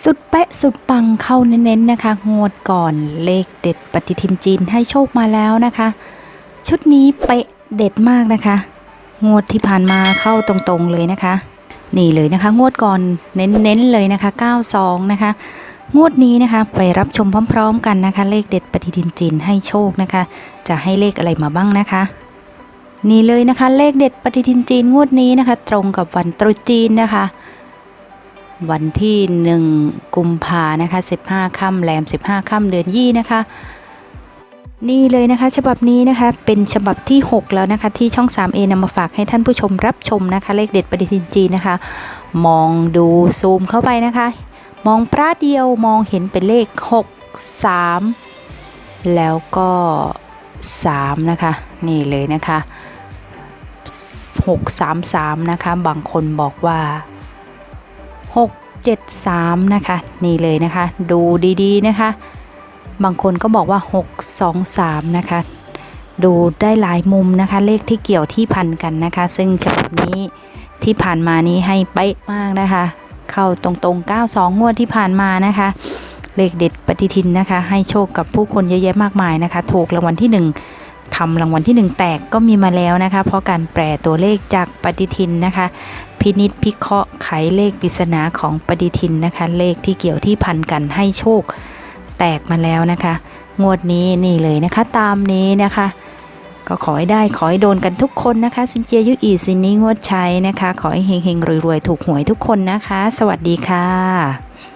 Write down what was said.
สุดเป๊ะสุดปังเข้าเน้นๆนะคะ งวดก่อนเลขเด็ดปฏิทินจีนให้โชคมาแล้วนะคะ ชุดนี้เป๊ะเด็ดมากนะคะ งวดที่ผ่านมาเข้าตรงๆเลยนะคะ นี่เลยนะคะ งวดก่อนเน้นๆเลยนะคะ 92 นะคะ งวดนี้นะคะไปรับชมพร้อม ๆ กันนะคะ เลขเด็ดปฏิทินจีนให้โชคนะคะ จะให้เลขอะไรมาบ้างนะคะนี่เลยนะคะ เลขเด็ดปฏิทินจีนงวดนี้นะคะ ตรงกับวันตรุษจีนนะคะ วันที่ 1 กุมภานะคะ 15ค่ำแรม 15ค่ำเดือนยี่นะคะ นี่เลยนะคะ ฉบับนี้นะคะ เป็นฉบับที่ 6 แล้วนะคะ ที่ช่อง 3A นำมาฝากให้ท่านผู้ชมรับชมนะคะ เลขเด็ดปฏิทินจีนนะคะ มองดูซูมเข้าไปนะคะ มองปราดเดียวมองเห็นเป็นเลข 6 3 แล้วก็ 3 นะคะ นี่เลยนะคะ 6 3 3 นะคะ บางคนบอกว่า 6 7 3 นะคะ นี่เลยนะคะ ดูดีๆนะคะ บางคนก็บอกว่า 6 2 3 นะคะ ดูได้หลายมุมนะคะ เลขที่เกี่ยวที่พันกันนะคะ ซึ่งฉบับนี้ที่ผ่านมานี้ให้เป๊ะมากนะคะ เข้าตรงๆ 92 งวดที่ผ่านมานะคะ เลขเด็ดปฏิทินนะคะ ให้โชคกับผู้คนเยอะแยะมากมายนะคะ ถูกรางวัลที่ 1 ทำรางวัลที่ 1 แตกก็มีมาแล้วนะคะ เพราะการแปลตัวเลขจากปฏิทินนะคะ พินิษพิเคราะห์ไขเลขปริศนาของปฏิทินนะคะ เลขที่เกี่ยวที่พันกันให้โชคแตกมาแล้วนะคะ งวดนี้นี่เลยนะคะตามนี้นะคะ ก็ขอให้ได้ขอให้โดนกันทุกคนนะคะซินเจียยุอีซินนี้งวดใช้นะคะ ขอให้เฮงๆรวยๆถูกหวยทุกคนนะคะ สวัสดีค่ะ